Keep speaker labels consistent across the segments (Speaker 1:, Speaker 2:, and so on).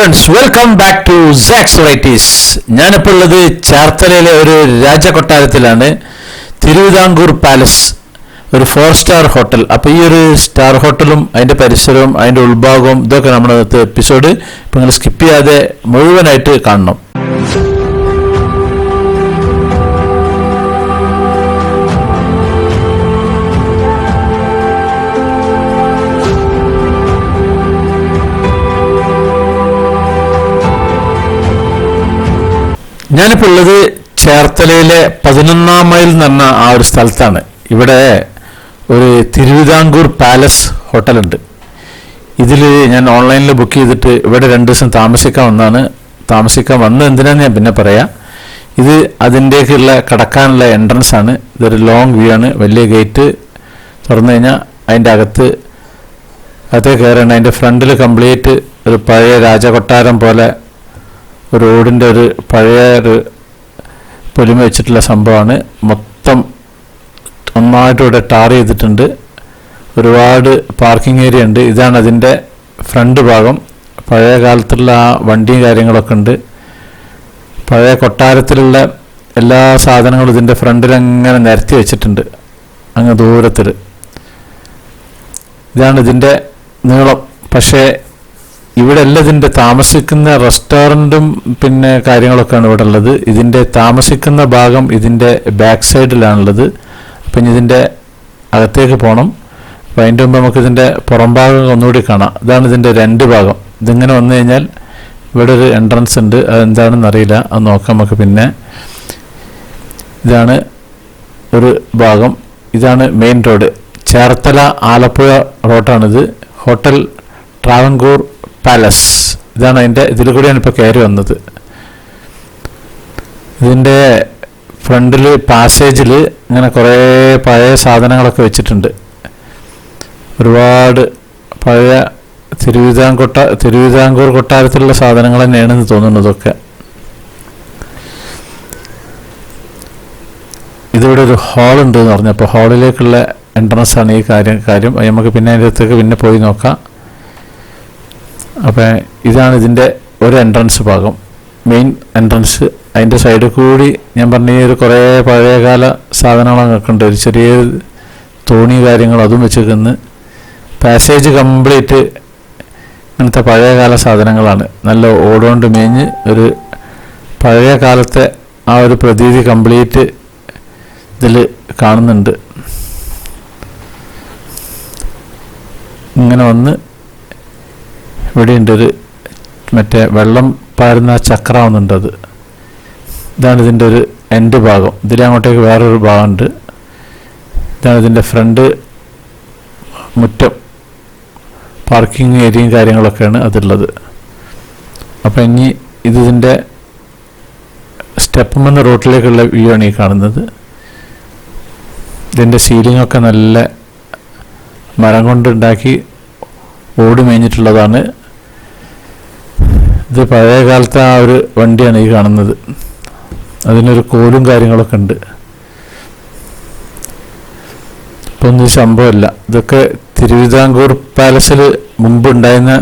Speaker 1: Friends welcome back to Sax varieties ഞാനിപ്പോൾ ഉള്ളത് ചേർത്തലയിലെ ഒരു രാജകൊട്ടാരത്തിലാണ്. തിരുവിതാംകൂർ പാലസ് ഒരു ഫോർ സ്റ്റാർ ഹോട്ടൽ അപ്പോൾ ഈ ഒരു സ്റ്റാർ ഹോട്ടലും അതിന്റെ പരിസരവും അതിന്റെ ഉൾഭാഗവും ഇതൊക്കെ നമ്മുടെ എപ്പിസോഡ് ഇപ്പം നിങ്ങൾ സ്കിപ്പ് ചെയ്യാതെ മുഴുവനായിട്ട് കാണണം. ഞാനിപ്പോൾ ഉള്ളത് ചേർത്തലയിലെ പതിനൊന്നാം മൈൽ എന്ന് പറഞ്ഞ ആ ഒരു സ്ഥലത്താണ്. ഇവിടെ ഒരു തിരുവിതാംകൂർ പാലസ് ഹോട്ടലുണ്ട്. ഇതിൽ ഞാൻ ഓൺലൈനിൽ ബുക്ക് ചെയ്തിട്ട് ഇവിടെ രണ്ട് ദിവസം താമസിക്കാൻ വന്നാണ് താമസിക്കാൻ വന്നത് എന്തിനാന്ന് ഞാൻ പിന്നെ പറയാം. ഇത് അതിന്റെയൊക്കെയുള്ള കടക്കാനുള്ള എൻട്രൻസ് ആണ്. ഇതൊരു ലോങ് വ്യൂ ആണ്. വലിയ ഗേറ്റ് തുറന്നു കഴിഞ്ഞാൽ അതിന്റെ അകത്ത് അകത്തേക്ക് കയറണം അതിന്റെ ഫ്രണ്ടിൽ കംപ്ലീറ്റ് ഒരു പഴയ രാജകൊട്ടാരം പോലെ ഓടിന്റെ ഒരു പഴയ ഒരു പൊലിമ വെച്ചിട്ടുള്ള സംഭവമാണ്. മൊത്തം ഒന്നായിട്ട് ഇവിടെ ടാർ ചെയ്തിട്ടുണ്ട്. ഒരുപാട് പാർക്കിംഗ് ഏരിയ ഉണ്ട്. ഇതാണ് അതിന്റെ ഫ്രണ്ട് ഭാഗം. പഴയ കാലത്തുള്ള ആ വണ്ടിയും കാര്യങ്ങളൊക്കെ ഉണ്ട്. പഴയ കൊട്ടാരത്തിലുള്ള എല്ലാ സാധനങ്ങളും ഇതിന്റെ ഫ്രണ്ടിൽ അങ്ങനെ നിരത്തി വെച്ചിട്ടുണ്ട്. അങ്ങ് ദൂരത്തിൽ. ഇതാണ് ഇതിന്റെ നീളം. പക്ഷേ ഇവിടെ അല്ല ഇതിന്റെ താമസിക്കുന്ന റെസ്റ്റോറന്റും പിന്നെ കാര്യങ്ങളൊക്കെയാണ് ഇവിടെ ഉള്ളത്. ഇതിന്റെ താമസിക്കുന്ന ഭാഗം ഇതിന്റെ ബാക്ക് സൈഡിലാണുള്ളത്. അപ്പം ഇതിന്റെ അകത്തേക്ക് പോകണം അപ്പോൾ അതിന്റെ മുമ്പ് നമുക്ക് ഇതിന്റെ പുറം ഭാഗം ഒന്നുകൂടി കാണാം. ഇതാണ് ഇതിന്റെ രണ്ട് ഭാഗം. ഇതിങ്ങനെ വന്നു കഴിഞ്ഞാൽ ഇവിടെ ഒരു എൻട്രൻസ് ഉണ്ട്. അതെന്താണെന്ന് അറിയില്ല. അത് നോക്കാം നമുക്ക് പിന്നെ. ഇതാണ് ഒരു ഭാഗം. ഇതാണ് മെയിൻ റോഡ് ചേർത്തല ആലപ്പുഴ റോഡാണിത് ഹോട്ടൽ ട്രാവൻകൂർ പാലസ് ഇതാണ് അതിന്റെ ഇതിൽ കൂടിയാണ് ഇപ്പോൾ കയറി വന്നത്. ഇതിന്റെ ഫ്രണ്ടിൽ പാസേജിൽ ഇങ്ങനെ കുറേ പഴയ സാധനങ്ങളൊക്കെ വെച്ചിട്ടുണ്ട്. ഒരുപാട് പഴയ തിരുവിതാംകൊട്ട തിരുവിതാംകൂർ കൊട്ടാരത്തിലുള്ള സാധനങ്ങൾ തന്നെയാണെന്ന് തോന്നുന്നതൊക്കെ ഇതിവിടെ ഒരു ഹാളുണ്ട് എന്ന് പറഞ്ഞു. അപ്പോൾ ഹാളിലേക്കുള്ള എൻട്രൻസ് ആണ് ഈ കാര്യം കാര്യം. നമുക്ക് പിന്നെ അതിന്റെ അടുത്തേക്ക് പിന്നെ പോയി നോക്കാം. അപ്പോൾ ഇതാണ് ഇതിന്റെ ഒരു എൻട്രൻസ് ഭാഗം. മെയിൻ എൻട്രൻസ് അതിന്റെ സൈഡിൽ കൂടി ഞാൻ പറഞ്ഞ ഒരു കുറേ പഴയകാല സാധനങ്ങളൊക്കെ ഉണ്ട് ഒരു ചെറിയ തോണി കാര്യങ്ങൾ അതും വെച്ചിരിക്കുന്നു പാസേജ് കംപ്ലീറ്റ് ഇങ്ങനത്തെ പഴയകാല സാധനങ്ങളാണ്. നല്ല ഓടുകൊണ്ട് മേഞ്ഞ് ഒരു പഴയ കാലത്തെ ആ ഒരു പ്രതീതി കംപ്ലീറ്റ് ഇതിൽ കാണുന്നുണ്ട്. ഇങ്ങനെ വന്ന് ഇവിടെയുണ്ട് ഒരു മറ്റേ വെള്ളം പാരുന്ന ചക്രാവുന്നുണ്ട് അത്. ഇതാണ് ഇതിന്റെ ഒരു എൻഡ് ഭാഗം. ഇതിലെ അങ്ങോട്ടേക്ക് വേറൊരു ഭാഗമുണ്ട്. ഇതാണ് ഇതിന്റെ ഫ്രണ്ട് മുറ്റം. പാർക്കിംഗ് ഏരിയയും കാര്യങ്ങളൊക്കെയാണ് അതുള്ളത് അപ്പം ഇനി ഇത് ഇതിന്റെ സ്റ്റെപ്പ് റോട്ടിലേക്കുള്ള വ്യൂ ആണ് ഈ കാണുന്നത്. ഇതിന്റെ സീലിംഗ് ഒക്കെ നല്ല മരം കൊണ്ടുണ്ടാക്കി ഓടി മേഞ്ഞിട്ടുള്ളതാണ്. ഇത് പഴയ കാലത്തെ ആ ഒരു വണ്ടിയാണ് ഈ കാണുന്നത്. അതിനൊരു കോലും കാര്യങ്ങളൊക്കെ ഉണ്ട്. ഇപ്പം ഒന്നും സംഭവമല്ല. ഇതൊക്കെ തിരുവിതാംകൂർ പാലസിൽ മുമ്പ് ഉണ്ടായിരുന്ന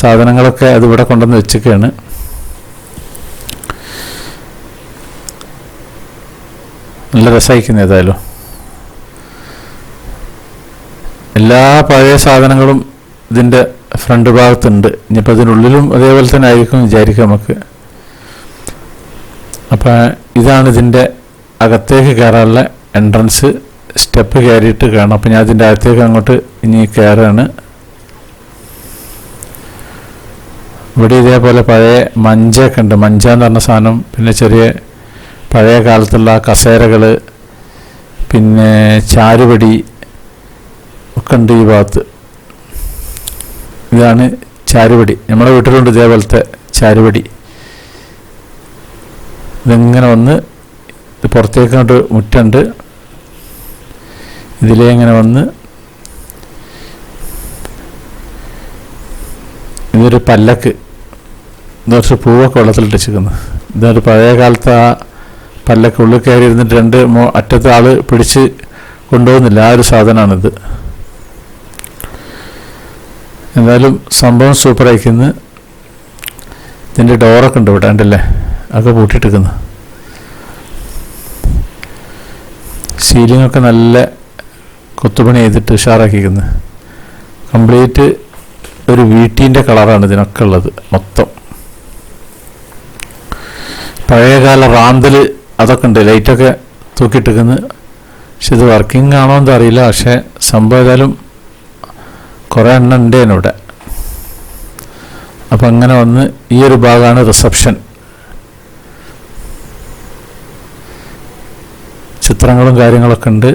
Speaker 1: സാധനങ്ങളൊക്കെ അതിവിടെ കൊണ്ടുവന്ന് വെച്ചൊക്കെയാണ്. നല്ല രസമായിരിക്കുന്നു ഏതായാലും. എല്ലാ പഴയ സാധനങ്ങളും ഇതിന്റെ ഫ്രണ്ട് ഭാഗത്തുണ്ട്. ഇനിയിപ്പോൾ അതിനുള്ളിലും അതേപോലെ തന്നെ ആയിരിക്കും വിചാരിക്കാം നമുക്ക്. അപ്പോൾ ഇതാണ് ഇതിന്റെ അകത്തേക്ക് കയറാനുള്ള എൻട്രൻസ് സ്റ്റെപ്പ് കയറിയിട്ട് കാണാം. അപ്പോൾ ഞാൻ അതിന്റെ അകത്തേക്ക് അങ്ങോട്ട് ഇനി കയറാണ്. ഇവിടെ ഇതേപോലെ പഴയ മഞ്ചൊക്കെ ഉണ്ട്. മഞ്ച എന്ന് പറഞ്ഞ സാധനം. പിന്നെ ചെറിയ പഴയ കാലത്തുള്ള കസേരകൾ പിന്നെ ചാരുപടി ഒക്കെ ഉണ്ട് ഈ ഭാഗത്ത്. ഇതാണ് ചാരുപടി നമ്മുടെ വീട്ടിലുണ്ട് ഇതേപോലത്തെ ചാരുപടി ഇതിങ്ങനെ വന്ന് ഇത് പുറത്തേക്കോട്ട് മുറ്റുണ്ട്. ഇതിലേ വന്ന് ഇതൊരു പല്ലക്ക്. ഇത് പൂവൊക്കെ വെള്ളത്തിലിട്ട് വെച്ചിരിക്കുന്നു. ഇതൊരു പഴയ കാലത്ത് ആ പല്ലക്ക് ഉള്ളിൽ കയറി ഇരുന്നിട്ട് രണ്ട് അറ്റത്തെ ആൾ പിടിച്ച് കൊണ്ടുപോകുന്നില്ല. ആ ഒരു സാധനമാണിത്. എന്തായാലും സംഭവം സൂപ്പറായിരിക്കുന്നു ഇതിന്റെ ഡോറൊക്കെ ഉണ്ട് ഇവിടെ ഉണ്ടല്ലേ അതൊക്കെ പൂട്ടിയിട്ടിരിക്കുന്നു. സീലിങ്ങൊക്കെ നല്ല കൊത്തുപണി ചെയ്തിട്ട് ഉഷാറാക്കിയിരിക്കുന്നത് കംപ്ലീറ്റ് ഒരു വീട്ടിന്റെ കളറാണ് ഇതിനൊക്കെ ഉള്ളത് മൊത്തം. പഴയകാല റാന്തൽ അതൊക്കെ ഉണ്ട് ലൈറ്റൊക്കെ തൂക്കിയിട്ടിരിക്കുന്നത് പക്ഷെ ഇത് വർക്കിംഗ് ആണോ എന്ന് അറിയില്ല പക്ഷേ സംഭവം ഏതായാലും കുറേ എണ്ണം ഉണ്ട് ഇവിടെ അപ്പം അങ്ങനെ വന്ന് ഈ ഒരു ഭാഗമാണ് റിസപ്ഷൻ ചിത്രങ്ങളും കാര്യങ്ങളൊക്കെ ഉണ്ട്.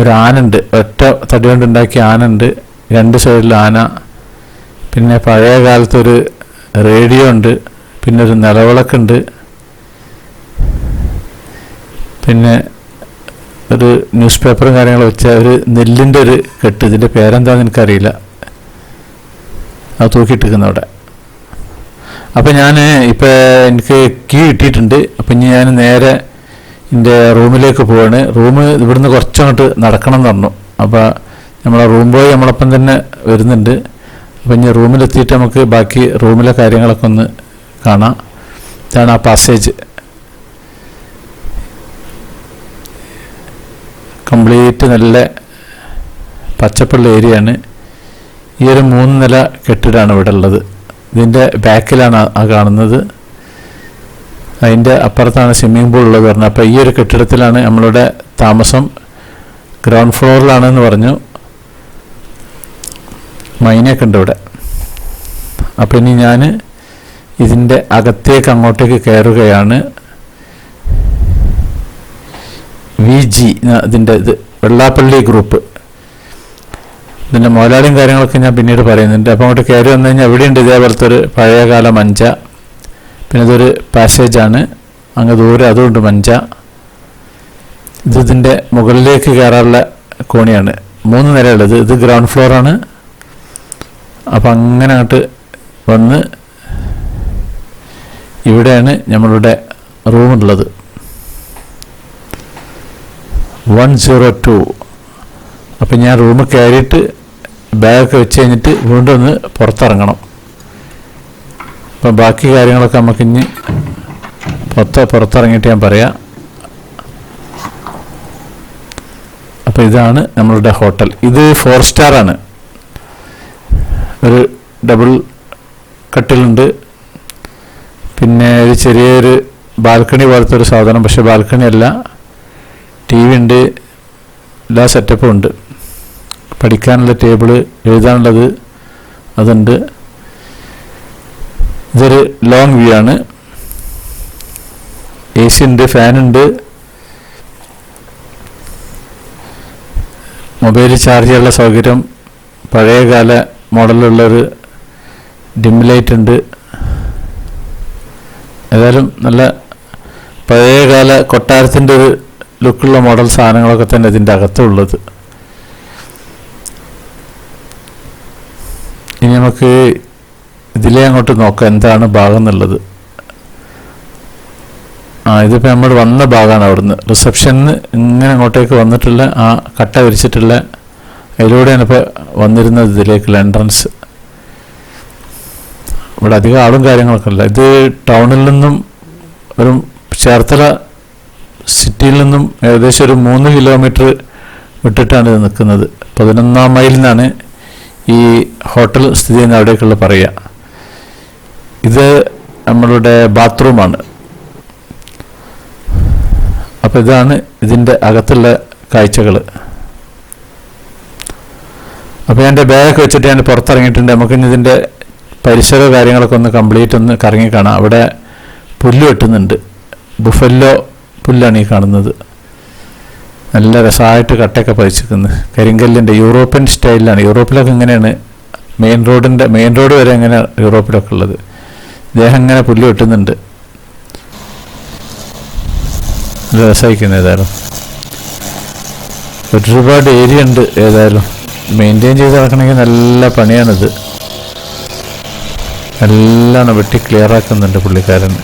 Speaker 1: ഒരു ആനുണ്ട് ഒറ്റ തടി കൊണ്ടുണ്ടാക്കിയ ആനുണ്ട് രണ്ട് സൈഡിൽ ആന. പിന്നെ പഴയ കാലത്തൊരു റേഡിയോ ഉണ്ട്. പിന്നെ ഒരു നിലവിളക്കുണ്ട് പിന്നെ ഒരു ന്യൂസ് പേപ്പറും കാര്യങ്ങളും വെച്ച ഒരു നെല്ലിന്റെ ഒരു കെട്ട്. ഇതിന്റെ പേരെന്താണെന്ന് എനിക്കറിയില്ല. അത് തൂക്കിയിട്ടിരിക്കുന്ന അവിടെ. അപ്പം ഞാൻ ഇപ്പോൾ എനിക്ക് കീ കിട്ടിയിട്ടുണ്ട്. അപ്പം ഇനി ഞാൻ നേരെ എന്റെ റൂമിലേക്ക് പോവാണ്. റൂം ഇവിടുന്ന് കുറച്ചങ്ങോട്ട് നടക്കണം എന്ന് പറഞ്ഞു. അപ്പോൾ നമ്മളെ റൂം ബോയ് നമ്മളൊപ്പം തന്നെ വരുന്നുണ്ട്. അപ്പം ഇനി റൂമിലെത്തിയിട്ട് നമുക്ക് ബാക്കി റൂമിലെ കാര്യങ്ങളൊക്കെ ഒന്ന് കാണാം. ഇതാണ് ആ പാസേജ് കംപ്ലീറ്റ് നല്ല പച്ചപ്പുള്ള ഏരിയയാണ് ഈ ഒരു മൂന്ന് നില കെട്ടിടമാണ് ഇവിടെ ഉള്ളത്. ഇതിന്റെ ബാക്കിലാണ് ആ- കാണുന്നത്. അതിന്റെ അപ്പുറത്താണ് സ്വിമ്മിംഗ് പൂൾ ഉള്ളത് പറഞ്ഞത്. അപ്പോൾ ഈ ഒരു കെട്ടിടത്തിലാണ് നമ്മളുടെ താമസം. ഗ്രൗണ്ട് ഫ്ലോറിലാണെന്ന് പറഞ്ഞു. മൈനൊക്കെ ഉണ്ട് ഇവിടെ. അപ്പോൾ ഇനി ഞാൻ ഇതിന്റെ അകത്തേക്ക് അങ്ങോട്ടേക്ക് കയറുകയാണ്. വി ജി ഇതിന്റെ ഇത് വെള്ളാപ്പള്ളി ഗ്രൂപ്പ് ഇതിന്റെ മുതലാളിയും കാര്യങ്ങളൊക്കെ ഞാൻ പിന്നീട് പറയുന്നുണ്ട് അപ്പോൾ അങ്ങോട്ട് കയറി വന്നു കഴിഞ്ഞാൽ എവിടെയുണ്ട് ഇതേപോലത്തെ ഒരു പഴയകാല മഞ്ച. പിന്നെ ഇതൊരു പാസേജാണ് അങ്ങ് ദൂരെ അതുകൊണ്ട് മഞ്ച. ഇത് ഇതിന്റെ മുകളിലേക്ക് കയറാനുള്ള കോണിയാണ്. മൂന്ന് നിലയുള്ളത് ഇത് ഗ്രൗണ്ട് ഫ്ലോറാണ് അപ്പം അങ്ങനെ അങ്ങോട്ട് വന്ന് ഇവിടെയാണ് നമ്മളുടെ റൂമുള്ളത് വൺ സീറോ ടു അപ്പം ഞാൻ റൂമിൽ കയറിയിട്ട് ബാഗൊക്കെ വെച്ച് കഴിഞ്ഞിട്ട് വീണ്ടും ഒന്ന് പുറത്തിറങ്ങണം. അപ്പം ബാക്കി കാര്യങ്ങളൊക്കെ നമുക്ക് ഇനി പുറത്ത് പുറത്തിറങ്ങിയിട്ട് ഞാൻ പറയാം. അപ്പോൾ ഇതാണ് നമ്മളുടെ ഹോട്ടൽ. ഇത് ഫോർ സ്റ്റാർ ആണ്. ഒരു ഡബിൾ കട്ടിലുണ്ട്. പിന്നെ ഒരു ചെറിയൊരു ബാൽക്കണി പോലത്തെ ഒരു സാധനം. പക്ഷേ ബാൽക്കണി അല്ല. ടി വി ഉണ്ട് എല്ലാ സെറ്റപ്പും ഉണ്ട്. പഠിക്കാനുള്ള ടേബിൾ എഴുതാനുള്ളത് അതുണ്ട്. ഇതൊരു ലോങ് വ്യൂ ആണ്. എ സി ഉണ്ട് ഫാനുണ്ട് മൊബൈൽ ചാർജ് ചെയ്യാനുള്ള സൗകര്യം പഴയകാല മോഡലുള്ളൊരു ഡിം ലൈറ്റ് ഉണ്ട്. ഏതായാലും നല്ല പഴയകാല കൊട്ടാരത്തിന്റെ ഒരു ലുക്കുള്ള മോഡൽ സാധനങ്ങളൊക്കെ തന്നെ ഇതിന്റെ അകത്തുള്ളത്. ഇനി നമുക്ക് ഇതിലേ അങ്ങോട്ട് നോക്കാം എന്താണ് ഭാഗം എന്നുള്ളത്. ആ ഇതിപ്പോൾ നമ്മൾ വന്ന ഭാഗമാണ് അവിടുന്ന്. റിസപ്ഷനിന്ന് ഇങ്ങനെ അങ്ങോട്ടേക്ക് വന്നിട്ടുള്ള ആ കട്ട വിരിച്ചിട്ടുള്ള അതിലൂടെയാണ് ഇപ്പോൾ വന്നിരുന്നത് ഇതിലേക്കുള്ള എൻട്രൻസ് ഇവിടെ അധികം ആളും കാര്യങ്ങളൊക്കെ ഇല്ല. ഇത് ടൗണിൽ നിന്നും ഒരു ചേർത്തല സിറ്റിയിൽ നിന്നും ഏകദേശം ഒരു മൂന്ന് കിലോമീറ്റർ വിട്ടിട്ടാണ് ഇത് നിൽക്കുന്നത്. പതിനൊന്നാം മൈലിൽ നിന്നാണ് ഈ ഹോട്ടൽ സ്ഥിതി ചെയ്യുന്ന അവിടേക്കുള്ള പറയുക. ഇത് നമ്മളുടെ ബാത്റൂമാണ്. അപ്പോൾ ഇതാണ് ഇതിന്റെ അകത്തുള്ള കാഴ്ചകൾ അപ്പോൾ എന്റെ ബാഗൊക്കെ വെച്ചിട്ട് ഞാൻ പുറത്തിറങ്ങിയിട്ടുണ്ട്. നമുക്കിനി ഇതിന്റെ പരിസര കാര്യങ്ങളൊക്കെ ഒന്ന് കംപ്ലീറ്റ് ഒന്ന് കറങ്ങി കാണാം. അവിടെ പുല്ല് വെട്ടുന്നുണ്ട്. ബുഫല്ലോ പുല്ലാണ് ഈ കാണുന്നത്. നല്ല രസമായിട്ട് കട്ടയൊക്കെ പതിച്ചിരിക്കുന്നത് കരിങ്കല്ലിന്റെ യൂറോപ്യൻ സ്റ്റൈലിലാണ്. യൂറോപ്പിലൊക്കെ ഇങ്ങനെയാണ് മെയിൻ റോഡിന്റെ മെയിൻ റോഡ് വരെ അങ്ങനെ യൂറോപ്പിലൊക്കെ ഉള്ളത്? ഇദ്ദേഹം ഇങ്ങനെ പുല്ല് വെട്ടുന്നുണ്ട്. രസമായിരിക്കുന്നു ഏതായാലും. ഒരുപാട് ഏരിയ ഉണ്ട് ഏതായാലും. മെയിന്റെയിൻ ചെയ്ത് നടക്കണമെങ്കിൽ നല്ല പണിയാണിത്. എല്ലാം വെട്ടി ക്ലിയർ ആക്കുന്നുണ്ട് പുള്ളിക്കാരൻ.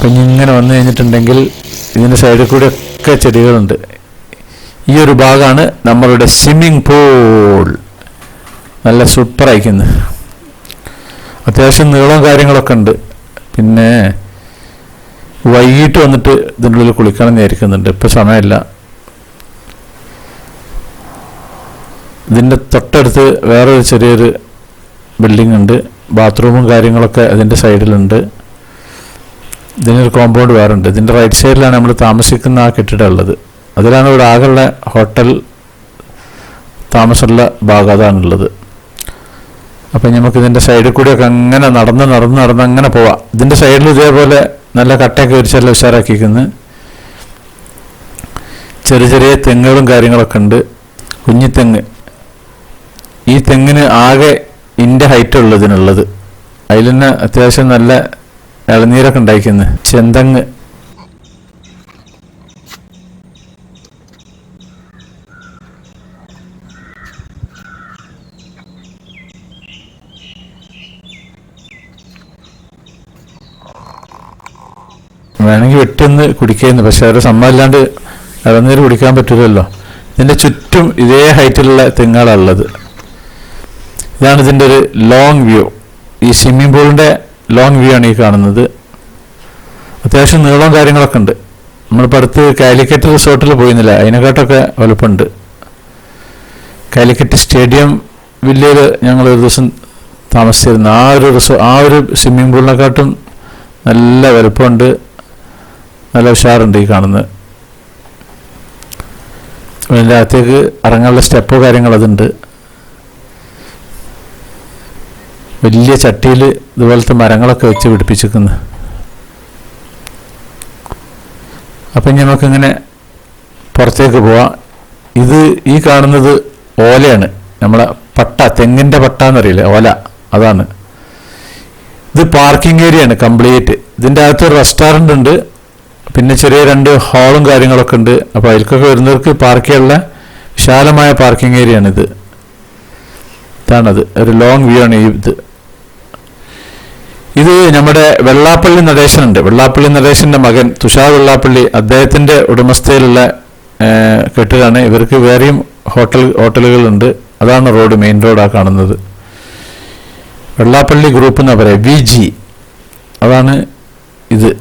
Speaker 1: അപ്പം ഇങ്ങനെ വന്നു കഴിഞ്ഞിട്ടുണ്ടെങ്കിൽ ഇതിന്റെ സൈഡിൽ കൂടെ ഒക്കെ ചെടികളുണ്ട്. ഈ ഒരു ഭാഗമാണ് നമ്മളുടെ സ്വിമ്മിംഗ് പൂൾ നല്ല സൂപ്പർ അയക്കുന്നു അത്യാവശ്യം നീളവും കാര്യങ്ങളൊക്കെ ഉണ്ട്. പിന്നെ വൈകിട്ട് വന്നിട്ട് ഇതിന്റെ ഉള്ളിൽ കുളിക്കണം വിചാരിക്കുന്നുണ്ട്. ഇപ്പം സമയമില്ല. ഇതിന്റെ തൊട്ടടുത്ത് വേറൊരു ചെറിയൊരു ബിൽഡിംഗ് ഉണ്ട്. ബാത്റൂമും കാര്യങ്ങളൊക്കെ അതിന്റെ സൈഡിലുണ്ട് ഇതിനൊരു കോമ്പൗണ്ട് വേറുണ്ട്. ഇതിന്റെ റൈറ്റ് സൈഡിലാണ് നമ്മൾ താമസിക്കുന്ന ആ കെട്ടിടം ഉള്ളത്. അതിലാണ് ഇവിടെ ആകെയുള്ള ഹോട്ടൽ താമസമുള്ള ഭാഗം അതാണുള്ളത്. അപ്പം നമുക്കിതിന്റെ സൈഡിൽ കൂടിയൊക്കെ അങ്ങനെ നടന്ന് നടന്ന് നടന്ന് അങ്ങനെ പോവാം. ഇതിന്റെ സൈഡിൽ ഇതേപോലെ നല്ല കട്ടയൊക്കെ വിരിച്ചെല്ലാം ഉഷാറാക്കിക്കുന്നു ചെറിയ ചെറിയ തെങ്ങുകളും കാര്യങ്ങളൊക്കെ ഉണ്ട്. കുഞ്ഞിത്തെങ്ങ് ഈ തെങ്ങിന് ആകെ ഇന്റെ ഹൈറ്റ് ഉള്ളതിനുള്ളത്. അതിൽ തന്നെ അത്യാവശ്യം നല്ല ഇളനീരൊക്കെ ഉണ്ടായിക്കുന്നു. ചെന്തങ്ങ് വേണമെങ്കിൽ വെട്ടിന്ന് കുടിക്കുന്നു പക്ഷെ അവരുടെ സമ്മതമില്ലാണ്ട് ഇളനീര് കുടിക്കാൻ പറ്റില്ലല്ലോ ഇതിന്റെ ചുറ്റും ഇതേ ഹൈറ്റിലുള്ള തെങ്ങുകളാണ് ഉള്ളത്. ഇതാണ് ഇതിന്റെ ഒരു ലോങ് വ്യൂ ഈ സ്വിമ്മിംഗ് പൂളിന്റെ ലോങ് വ്യൂ ആണ് ഈ കാണുന്നത്. അത്യാവശ്യം നീളവും കാര്യങ്ങളൊക്കെ ഉണ്ട്. നമ്മളിപ്പോൾ അടുത്ത് കാലിക്കറ്റ് റിസോർട്ടിൽ പോയിരുന്നില്ല. അതിനെക്കാട്ടൊക്കെ വലുപ്പമുണ്ട്. കാലിക്കറ്റ് സ്റ്റേഡിയം വില്ലയിൽ ഞങ്ങൾ ഒരു ദിവസം താമസിച്ചിരുന്നു. ആ ഒരു റിസോ ആ ഒരു സ്വിമ്മിംഗ് പൂളിനെക്കാട്ടും നല്ല വലുപ്പമുണ്ട്. നല്ല ഉഷാറുണ്ട് ഈ കാണുന്നത്. അതിന്റെ അകത്തേക്ക് ഇറങ്ങാനുള്ള സ്റ്റെപ്പോ കാര്യങ്ങൾ അതുണ്ട്. വലിയ ചട്ടിയിൽ ഇതുപോലത്തെ മരങ്ങളൊക്കെ വെച്ച് പിടിപ്പിച്ചിരിക്കുന്നു. അപ്പം നമുക്കിങ്ങനെ പുറത്തേക്ക് പോവാം. ഇത് ഈ കാണുന്നത് ഓലയാണ്. നമ്മളെ പട്ട തെങ്ങിന്റെ പട്ട എന്നറിയില്ലേ? ഓല. അതാണ്. ഇത് പാർക്കിംഗ് ഏരിയയാണ് കംപ്ലീറ്റ്. ഇതിന്റെ അകത്ത് റെസ്റ്റോറന്റ് ഉണ്ട്. പിന്നെ ചെറിയ രണ്ട് ഹാളും കാര്യങ്ങളൊക്കെ ഉണ്ട്. അപ്പോൾ അതിൽക്കൊക്കെ വരുന്നവർക്ക് പാർക്ക് ചെയ്യാനുള്ള വിശാലമായ പാർക്കിംഗ് ഏരിയ ആണിത് ഇതാണത്. ഒരു ലോങ് വ്യൂ ആണ് ഈ ഇത്. ഇത് നമ്മുടെ വെള്ളാപ്പള്ളി നടേശനുണ്ട്. വെള്ളാപ്പള്ളി നടേശന്റെ മകൻ തുഷാർ വെള്ളാപ്പള്ളി അദ്ദേഹത്തിന്റെ ഉടമസ്ഥയിലുള്ള കെട്ടിടമാണ് ഇവർക്ക് വേറെയും ഹോട്ടൽ ഹോട്ടലുകളുണ്ട്. അതാണ് റോഡ് മെയിൻ റോഡാ കാണുന്നത്. വെള്ളാപ്പള്ളി ഗ്രൂപ്പ് എന്നാ പറയാ. വി ജി അതാണ് ഇത്.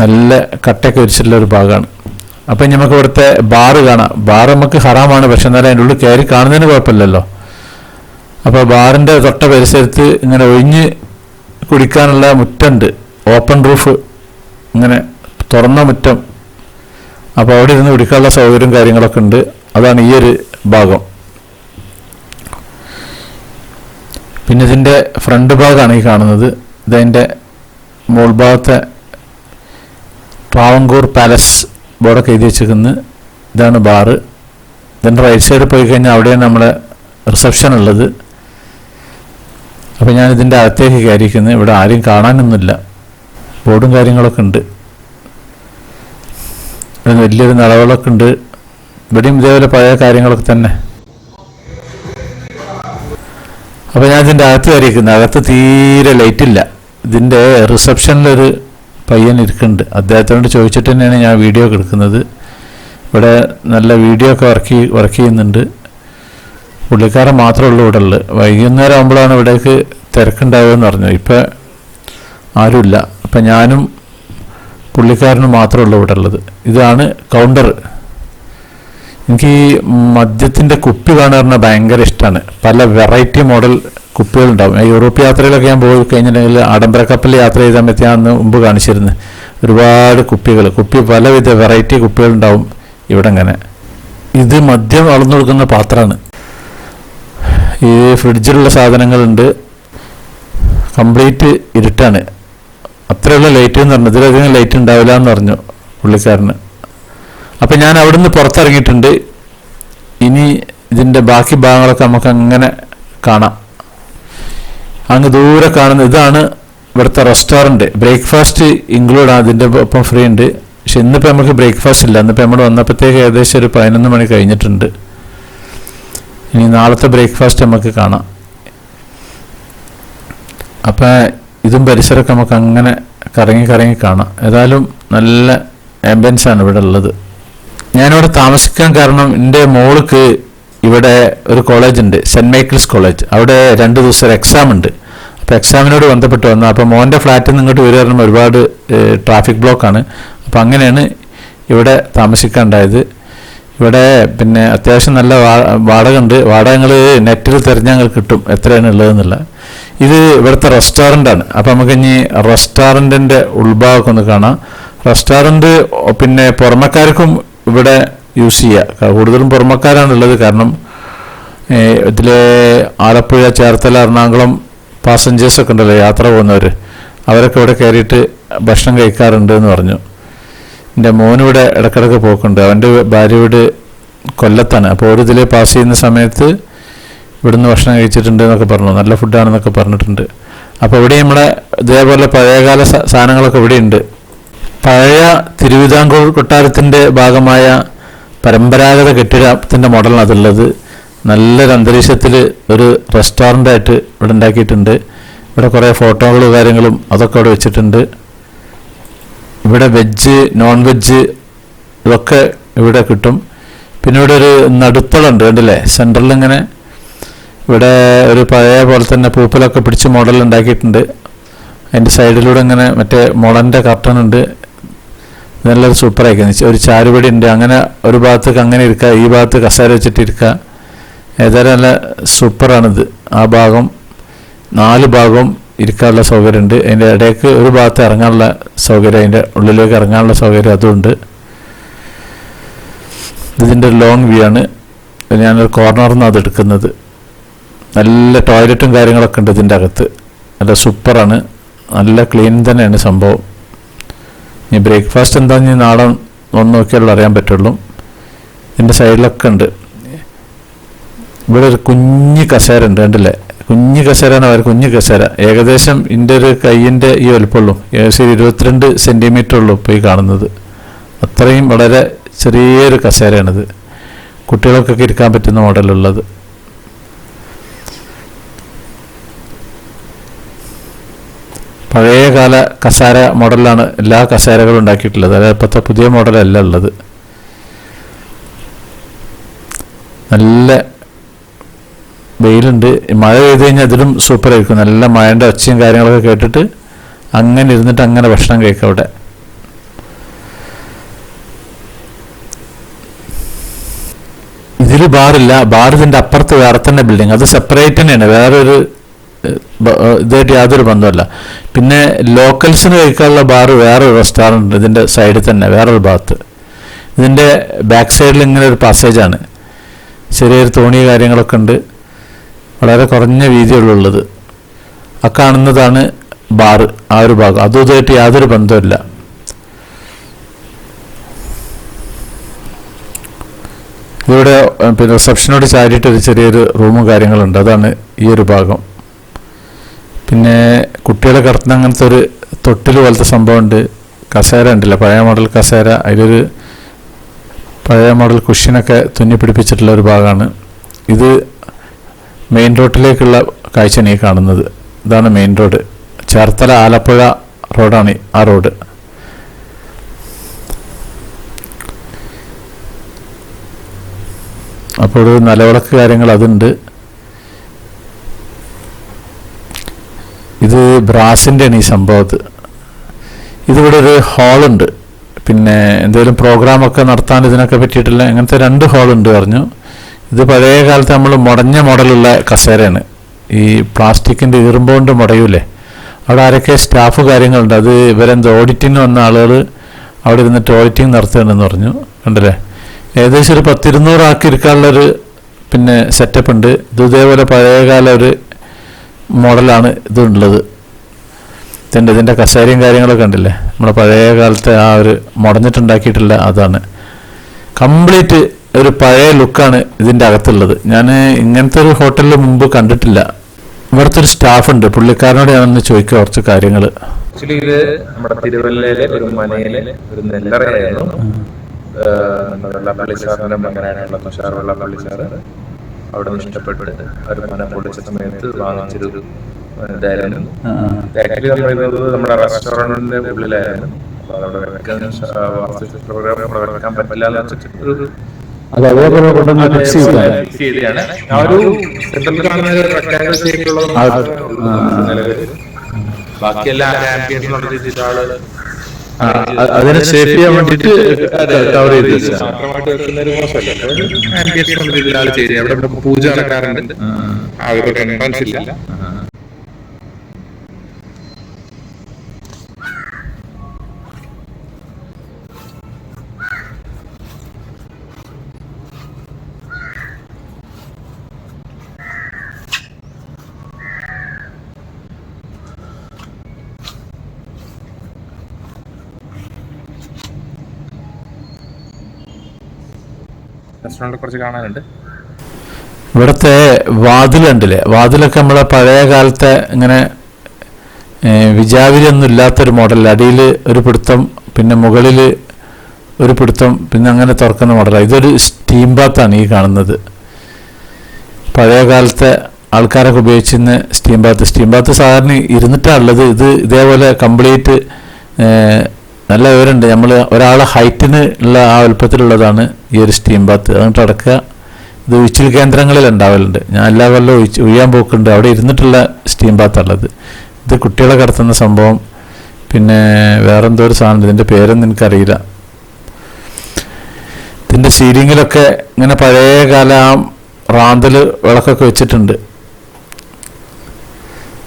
Speaker 1: നല്ല കട്ടയൊക്കെ വെച്ചിട്ടുള്ള ഒരു ഭാഗമാണ്. അപ്പം നമുക്ക് ഇവിടുത്തെ ബാറ് കാണാം. ബാർ നമുക്ക് ഹറാമാണ്. പക്ഷെ എന്നാലും അതിന്റെ ഉള്ളിൽ കയറി കാണുന്നതിന് കുഴപ്പമില്ലല്ലോ. അപ്പോൾ ബാറിന്റെ തൊട്ട പരിസരത്ത് ഇങ്ങനെ ഒഴിഞ്ഞ് കുടിക്കാനുള്ള മുറ്റുണ്ട്. ഓപ്പൺ റൂഫ് ഇങ്ങനെ തുറന്ന മുറ്റം. അപ്പോൾ അവിടെ ഇരുന്ന് കുടിക്കാനുള്ള സൗകര്യവും കാര്യങ്ങളൊക്കെ ഉണ്ട്. അതാണ് ഈ ഒരു ഭാഗം. പിന്നെ ഇതിന്റെ ഫ്രണ്ട് ഭാഗമാണ് ഈ കാണുന്നത്. ഇതതിന്റെ മോൾ ഭാഗത്തെ ട്രാവങ്കൂർ പാലസ് ബോർഡൊക്കെ എഴുതി വെച്ചിരിക്കുന്നത്. ഇതാണ് ബാറ്. ഇതിന്റെ റൈറ്റ് സൈഡിൽ പോയി കഴിഞ്ഞാൽ അവിടെയാണ് നമ്മുടെ റിസപ്ഷൻ ഉള്ളത്. അപ്പോൾ ഞാൻ ഇതിന്റെ അകത്തേക്ക് കയറിയിരിക്കുന്നത് ഇവിടെ ആരും കാണാനൊന്നുമില്ല. ബോർഡും കാര്യങ്ങളൊക്കെ ഉണ്ട്. ഇവിടെ വലിയൊരു നിലവിളൊക്കെ ഉണ്ട്. ഇവിടെയും ഇതേപോലെ പഴയ കാര്യങ്ങളൊക്കെ തന്നെ. അപ്പോൾ ഞാൻ ഇതിന്റെ അകത്ത് കയറിയിരിക്കുന്നത് അകത്ത് തീരെ ലൈറ്റില്ല ഇതിന്റെ റിസപ്ഷനിലൊരു പയ്യൻ ഇരിക്കുന്നുണ്ട്. അദ്ദേഹത്തോട് ചോദിച്ചിട്ട് തന്നെയാണ് ഞാൻ വീഡിയോ ഒക്കെ എടുക്കുന്നത്. ഇവിടെ നല്ല വീഡിയോ ഒക്കെ വർക്ക് വർക്ക് ചെയ്യുന്നുണ്ട്. പുള്ളിക്കാരൻ മാത്രമേ ഉള്ളൂ ഇവിടെ ഉള്ളത്. വൈകുന്നേരം ആകുമ്പോഴാണ് ഇവിടേക്ക് തിരക്കുണ്ടാവുകയെന്ന് പറഞ്ഞു ഇപ്പം ആരുമില്ല. അപ്പം ഞാനും പുള്ളിക്കാരനും മാത്രമേ ഉള്ളൂ ഇവിടെ ഉള്ളത്. ഇതാണ് കൗണ്ടർ. എനിക്ക് ഈ മദ്യത്തിന്റെ കുപ്പി കാണുക പറഞ്ഞാൽ ഭയങ്കര ഇഷ്ടമാണ്. പല വെറൈറ്റി മോഡൽ കുപ്പികളുണ്ടാവും. യൂറോപ്പ് യാത്രയിലൊക്കെ ഞാൻ പോയി കഴിഞ്ഞിട്ടുണ്ടെങ്കിൽ ആഡംബര കപ്പലിൽ യാത്ര ചെയ്ത സമയത്ത് ഞാൻ അന്ന് മുമ്പ് കാണിച്ചിരുന്നു. ഒരുപാട് കുപ്പികൾ. കുപ്പി പലവിധ വെറൈറ്റി കുപ്പികളുണ്ടാവും ഇവിടെ ഇങ്ങനെ. ഇത് മദ്യം അളന്നു കൊടുക്കുന്ന പാത്രമാണ്. ഈ ഫ്രിഡ്ജിലുള്ള സാധനങ്ങളുണ്ട്. കംപ്ലീറ്റ് ഇരുട്ടാണ്. അത്രയുള്ള ലൈറ്റ് എന്ന് പറഞ്ഞു. ഇതിലധികം ലൈറ്റ് ഉണ്ടാവില്ല എന്ന് പറഞ്ഞു പുള്ളിക്കാരന്. അപ്പം ഞാൻ അവിടുന്ന് പുറത്തിറങ്ങിയിട്ടുണ്ട്. ഇനി ഇതിന്റെ ബാക്കി ഭാഗങ്ങളൊക്കെ നമുക്ക് അങ്ങനെ കാണാം. അങ്ങ് ദൂരെ കാണുന്ന ഇതാണ് ഇവിടുത്തെ റെസ്റ്റോറന്റ്. ബ്രേക്ക്ഫാസ്റ്റ് ഇൻക്ലൂഡ് ആണ്. അതിന്റെ ഒപ്പം ഫ്രീ ഉണ്ട്. പക്ഷെ ഇന്നിപ്പോൾ നമുക്ക് ബ്രേക്ക്ഫാസ്റ്റ് ഇല്ല. ഇന്നിപ്പോൾ നമ്മൾ വന്നപ്പോഴത്തേക്ക് ഏകദേശം ഒരു പതിനൊന്ന് മണി കഴിഞ്ഞിട്ടുണ്ട്. ഇനി നാളത്തെ ബ്രേക്ക്ഫാസ്റ്റ് നമുക്ക് കാണാം. അപ്പം ഇതും പരിസരമൊക്കെ നമുക്ക് അങ്ങനെ കറങ്ങി കറങ്ങി കാണാം. ഏതായാലും നല്ല ആണ് ഇവിടെ ഉള്ളത്. ഞാനിവിടെ താമസിക്കാൻ കാരണം എന്റെ മോൾക്ക് ഇവിടെ ഒരു കോളേജ് ഉണ്ട് സെന്റ് മൈക്കിൾസ് കോളേജ് അവിടെ രണ്ട് ദിവസം എക്സാം ഉണ്ട്. അപ്പോൾ എക്സാമിനോട് ബന്ധപ്പെട്ട് വന്നു. അപ്പോൾ മോന്റെ ഫ്ലാറ്റിൽ നിന്ന് ഇങ്ങോട്ട് വരിക ഒരുപാട് ട്രാഫിക് ബ്ലോക്കാണ് അപ്പോൾ അങ്ങനെയാണ് ഇവിടെ താമസിക്കാണ്ടായത് ഇവിടെ പിന്നെ അത്യാവശ്യം നല്ല വാടക ഉണ്ട് വാടകങ്ങൾ നെറ്റിൽ തിരഞ്ഞാൽ കിട്ടും. എത്രയാണ് ഉള്ളതെന്നുള്ള. ഇത് ഇവിടുത്തെ റെസ്റ്റോറന്റാണ് അപ്പം അപ്പോൾ നമുക്ക് ഇനി റെസ്റ്റോറന്റിന്റെ ഉൾഭാഗമൊക്കെ ഒന്ന് കാണാം. റെസ്റ്റോറന്റ് പിന്നെ പുറമക്കാർക്കും ഇവിടെ യൂസ് ചെയ്യുക കൂടുതലും പുറമക്കാരാണ് ഉള്ളത്. കാരണം ഇതിൽ ആലപ്പുഴ ചേർത്തല എറണാകുളം പാസഞ്ചേഴ്സൊക്കെ ഉണ്ടല്ലോ യാത്ര പോകുന്നവർ അവരൊക്കെ ഇവിടെ കയറിയിട്ട് ഭക്ഷണം കഴിക്കാറുണ്ട് എന്ന് പറഞ്ഞു. എന്റെ മോനിവിടെ ഇടക്കിടക്ക് പോക്കുണ്ട്. അവന്റെ ഭാര്യ വീട് കൊല്ലത്താണ്. അപ്പോൾ ഒരു ഇതിൽ പാസ് ചെയ്യുന്ന സമയത്ത് ഇവിടുന്ന് ഭക്ഷണം കഴിച്ചിട്ടുണ്ട് എന്നൊക്കെ പറഞ്ഞു. നല്ല ഫുഡാണെന്നൊക്കെ പറഞ്ഞിട്ടുണ്ട്. അപ്പോൾ ഇവിടെ നമ്മുടെ ഇതേപോലെ പഴയകാല സാധനങ്ങളൊക്കെ ഇവിടെയുണ്ട്. പഴയ തിരുവിതാംകൂർ കൊട്ടാരത്തിന്റെ ഭാഗമായ പരമ്പരാഗത കെട്ടിടത്തിന്റെ മോഡലാണ് അതുള്ളത്. നല്ലൊരു അന്തരീക്ഷത്തിൽ ഒരു റെസ്റ്റോറന്റായിട്ട് ഇവിടെ ഉണ്ടാക്കിയിട്ടുണ്ട്. ഇവിടെ കുറേ ഫോട്ടോകളും കാര്യങ്ങളും അതൊക്കെ അവിടെ വെച്ചിട്ടുണ്ട്. ഇവിടെ വെജ് നോൺ വെജ് ഇതൊക്കെ ഇവിടെ കിട്ടും. പിന്നെ ഇവിടെ ഒരു നടുത്തളുണ്ട് കണ്ടില്ലേ? സെന്ററിൽ ഇങ്ങനെ. ഇവിടെ ഒരു പഴയ പോലെ തന്നെ പൂപ്പലൊക്കെ പിടിച്ച് മോഡൽ ഉണ്ടാക്കിയിട്ടുണ്ട്. അതിന്റെ സൈഡിലൂടെ ഇങ്ങനെ മറ്റേ മുളന്റെ കർട്ടൺ ഉണ്ട്. നല്ലൊരു സൂപ്പറായിരിക്കും. ഒരു ചാരുപടി ഉണ്ട്. അങ്ങനെ ഒരു ഭാഗത്തേക്ക് അങ്ങനെ ഇരിക്കുക ഈ ഭാഗത്ത് കസേര വെച്ചിട്ട് ഇരിക്കുക. ഏതായാലും നല്ല സൂപ്പറാണിത്. ആ ഭാഗം നാല് ഭാഗവും ഇരിക്കാനുള്ള സൗകര്യമുണ്ട്. അതിന്റെ ഇടയ്ക്ക് ഒരു ഭാഗത്ത് ഇറങ്ങാനുള്ള സൗകര്യം അതിന്റെ ഉള്ളിലേക്ക് ഇറങ്ങാനുള്ള സൗകര്യം അതുമുണ്ട്. ഇതിന്റെ ലോങ് വ്യൂ ആണ്. ഞാനൊരു കോർണറിൽ നിന്ന് അത് എടുക്കുന്നത്. നല്ല ടോയ്ലറ്റും കാര്യങ്ങളൊക്കെ ഉണ്ട് ഇതിന്റെ അകത്ത്. നല്ല സൂപ്പറാണ്. നല്ല ക്ലീൻ തന്നെയാണ് സംഭവം. ഇനി ബ്രേക്ക്ഫാസ്റ്റ് എന്താണെന്ന് ഇനി നാളെ ഒന്ന് നോക്കിയാലും അറിയാൻ പറ്റുള്ളൂ. ഇതിന്റെ സൈഡിലൊക്കെ ഉണ്ട്. ഇവിടെ ഒരു കുഞ്ഞ് കസേര ഉണ്ട് കണ്ടില്ലേ? കുഞ്ഞ് കസേരയാണ് അവർ കുഞ്ഞു കസേര. ഏകദേശം എന്റെ ഒരു കയ്യിന്റെ ഈ വലുപ്പമുള്ളൂ. ഏകദേശം ഒരു ഇരുപത്തിരണ്ട് സെന്റിമീറ്റർ ഉള്ളൂ ഇപ്പോൾ ഈ കാണുന്നത്. അത്രയും വളരെ ചെറിയൊരു കസേരയാണിത്. കുട്ടികൾക്കൊക്കെ ഇരിക്കാൻ പറ്റുന്ന മോഡലുള്ളത്. പഴയകാല കസേര മോഡലാണ് എല്ലാ കസേരകളും ഉണ്ടാക്കിയിട്ടുള്ളത്. അതായത് ഇപ്പോഴത്തെ പുതിയ മോഡലല്ല ഉള്ളത്. നല്ല വെയിലുണ്ട്. മഴ പെയ്ത് കഴിഞ്ഞാൽ അതിലും സൂപ്പറായിരിക്കും നല്ല മഴന്റെ ഒച്ചയും കാര്യങ്ങളൊക്കെ കേട്ടിട്ട് അങ്ങനെ ഇരുന്നിട്ട് അങ്ങനെ ഭക്ഷണം കഴിക്കാം അവിടെ. ഇതിൽ ബാറില്ല. ബാർ ഇതിന്റെ അപ്പുറത്ത് വേറെ തന്നെ ബിൽഡിംഗ് അത് സെപ്പറേറ്റ് തന്നെയാണ്. വേറൊരു ഇതായിട്ട് യാതൊരു ബന്ധമല്ല പിന്നെ ലോക്കൽസിന് കഴിക്കാനുള്ള ബാർ വേറൊരു റെസ്റ്റോറന്റ് ഇതിന്റെ സൈഡിൽ തന്നെ വേറൊരു ഭാഗത്ത്. ഇതിന്റെ ബാക്ക് സൈഡിൽ ഇങ്ങനെ ഒരു പാസേജാണ് ചെറിയൊരു തോണി കാര്യങ്ങളൊക്കെ ഉണ്ട്. വളരെ കുറഞ്ഞ വീതിയുള്ളത് ആ കാണുന്നതാണ് ബാർ ആ ഒരു ഭാഗം. അതും ഇതുമായിട്ട് യാതൊരു ബന്ധമില്ല ഇവിടെ പിന്നെ റിസപ്ഷനോട് ചാരിയിട്ട് ഒരു ചെറിയൊരു റൂമും കാര്യങ്ങളുണ്ട്. അതാണ് ഈ ഒരു ഭാഗം. പിന്നെ കുട്ടികളെ കിടത്തുന്ന അങ്ങനത്തെ ഒരു തൊട്ടിൽ പോലത്തെ സംഭവമുണ്ട്. കസേര ഉണ്ടല്ലോ പഴയ മോഡൽ കസേര. അതിലൊരു പഴയ മോഡൽ കുഷ്യനൊക്കെ തുന്നി പിടിപ്പിച്ചിട്ടുള്ള ഒരു ഭാഗമാണ്. ഇത് മെയിൻ റോഡിലേക്കുള്ള കാഴ്ചയാണ് ഈ കാണുന്നത്. ഇതാണ് മെയിൻ റോഡ്. ചേർത്തല ആലപ്പുഴ റോഡാണ് ആ റോഡ്. അപ്പോൾ നിലവിളക്ക് കാര്യങ്ങൾ അതുണ്ട്. ഇത് ബ്രാസിന്റെ ആണ് ഈ സംഭവത്ത്. ഇതിവിടെ ഒരു ഹാളുണ്ട്. പിന്നെ എന്തെങ്കിലും പ്രോഗ്രാമൊക്കെ നടത്താൻ ഇതിനൊക്കെ പറ്റിയിട്ടില്ല. അങ്ങനത്തെ രണ്ട് ഹാളുണ്ട് പറഞ്ഞു. ഇത് പഴയ കാലത്ത് നമ്മൾ മുടഞ്ഞ മോഡലുള്ള കസേരയാണ്. ഈ പ്ലാസ്റ്റിക്കിന്റെ ഈറുമ്പോണ്ട് മുടയൂലേ. അവിടെ ആരൊക്കെ സ്റ്റാഫ് കാര്യങ്ങളുണ്ട്. അത് ഇവരെന്ത് ഓഡിറ്റിന് വന്ന ആളുകൾ അവിടെ ഇരുന്നിട്ട് ഓഡിറ്റിംഗ് നടത്തുകയാണെന്ന് പറഞ്ഞു. കണ്ടല്ലേ? ഏകദേശം ഒരു പത്തിരുന്നൂറ് ആക്കി ഇരിക്കാനുള്ളൊരു പിന്നെ സെറ്റപ്പ് ഉണ്ട്. ഇത് ഇതേപോലെ പഴയകാല ഒരു മോഡലാണ് ഇതുള്ളത്. ഇതിന്റെ ഇതിന്റെ കസേരയും കാര്യങ്ങളൊക്കെ ഉണ്ടല്ലേ നമ്മുടെ പഴയ കാലത്തെ ആ ഒരു മുടഞ്ഞിട്ടുണ്ടാക്കിയിട്ടുള്ള അതാണ്. കംപ്ലീറ്റ് ഒരു പഴയ ലുക്കാണ് ഇതിന്റെ അകത്തുള്ളത്. ഞാൻ ഇങ്ങനത്തെ ഒരു ഹോട്ടലിൽ മുമ്പ് കണ്ടിട്ടില്ല. ഇവിടുത്തെ ഒരു സ്റ്റാഫ് ഉണ്ട് പുള്ളിക്കാരനോട് ഞാനൊന്ന് ചോദിക്കുക കുറച്ച് കാര്യങ്ങൾ.
Speaker 2: ആക്ച്വലി ഇത് നമ്മുടെ തിരുവല്ലയിലെ ഒരു മനയിലെ ഒരു നെല്ലറയായിരുന്നു. വെള്ളാപ്പള്ളി സാറിന്റെ മകനായിട്ടുള്ള തുഷാർ വെള്ളാപ്പള്ളി സാറ് അവിടെ നിന്ന് ഇഷ്ടപ്പെട്ട് ഒരു മന പൊളിച്ച സമയത്ത് വാങ്ങിച്ചൊരു ഇതായിരുന്നു. ആക്ച്വലി നമ്മൾ ഇത് നമ്മുടെ റെസ്റ്റോറന്റിന്റെ ഉള്ളിലായിരുന്നു. അപ്പൊ അവിടെ വെക്കാൻ അവിടെ വെക്കാൻ പറ്റില്ല എന്ന് വെച്ചിട്ട് ഒരു
Speaker 1: അത് അതേപോലെ കൊണ്ടുവന്ന് ഫിക്സ് ചെയ്താണ് അതിനെ സേഫ് ചെയ്യാൻ വേണ്ടിട്ട് കവർ ചെയ്ത്
Speaker 2: പൂജ നടക്കാറുണ്ട്. ആ ഒരു എൻട്രൻസ് ഇല്ല. റെസ്റ്റോറന്റ് കുറച്ച് കാണാനുണ്ട്.
Speaker 1: ഇവിടുത്തെ വാതിലുണ്ടല്ലേ? വാതിലൊക്കെ നമ്മളെ പഴയ കാലത്തെ ഇങ്ങനെ വിജാവിലൊന്നും ഇല്ലാത്തൊരു മോഡൽ അടിയിൽ ഒരു പിടുത്തം പിന്നെ മുകളിൽ ഒരു പിടുത്തം പിന്നെ അങ്ങനെ തുറക്കുന്ന മോഡലാണ് ഇതൊരു സ്റ്റീം ബാത്താണ് ഈ കാണുന്നത്. പഴയ കാലത്തെ ആൾക്കാരൊക്കെ ഉപയോഗിച്ചിരുന്ന സ്റ്റീം ബാത്ത്. സ്റ്റീം ബാത്ത് സാധാരണ ഇരുന്നിട്ടാണ് ഉള്ളത്. ഇത് ഇതേപോലെ കംപ്ലീറ്റ് നല്ല വിവരമുണ്ട്. നമ്മൾ ഒരാളെ ഹൈറ്റിന് ഉള്ള ആ വലുപ്പത്തിലുള്ളതാണ് ഈ ഒരു സ്റ്റീം ബാത്ത് അതുകൊണ്ട് അടക്കുക. ഇത് ഉച്ചിൽ കേന്ദ്രങ്ങളിൽ ഉണ്ടാവലുണ്ട്. ഞാൻ എല്ലാ കൊല്ലവും ഒഴിച്ച് ഒഴിയാൻ പോക്കുണ്ട്. അവിടെ ഇരുന്നിട്ടുള്ള സ്റ്റീം ബാത്ത് ബാത്തുള്ളത് ഇത് കുട്ടികളെ കടത്തുന്ന സംഭവം. പിന്നെ വേറെന്തോ ഒരു സാധനം ഇതിന്റെ പേരൊന്നും എനിക്കറിയില്ല. ഇതിന്റെ സീലിങ്ങിലൊക്കെ ഇങ്ങനെ പഴയ കാല റാന്തൽ വിളക്കൊക്കെ വെച്ചിട്ടുണ്ട്.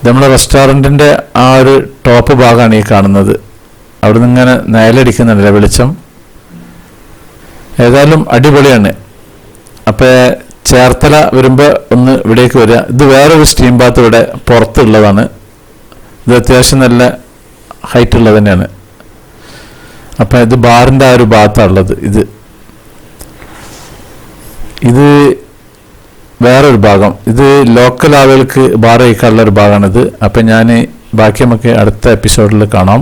Speaker 1: നമ്മുടെ റെസ്റ്റോറന്റിന്റെ ആ ഒരു ടോപ്പ് ഭാഗമാണ് ഈ കാണുന്നത്. അവിടെ നിന്ന് ഇങ്ങനെ നയലടിക്കുന്നുണ്ടല്ലേ വെളിച്ചം? ഏതായാലും അടിപൊളിയാണ്. അപ്പോൾ ചേർത്തല വരുമ്പോൾ ഒന്ന് ഇവിടേക്ക് വരിക ഇത് വേറൊരു സ്റ്റീം ബാത്ത് ഇവിടെ പുറത്തുള്ളതാണ്. ഇത് അത്യാവശ്യം നല്ല ഹൈറ്റ് ഉള്ളത് തന്നെയാണ്. അപ്പം ഇത് ബാറിന്റെ ആ ഒരു ഭാഗത്താണ് ഉള്ളത് ഇത്. ഇത് വേറൊരു ഭാഗം. ഇത് ലോക്കൽ ആളുകൾക്ക് ബാർ കഴിക്കാനുള്ള ഒരു ഭാഗമാണിത് അപ്പം ഞാൻ ബാക്കി നമുക്ക് അടുത്ത എപ്പിസോഡിൽ കാണാം.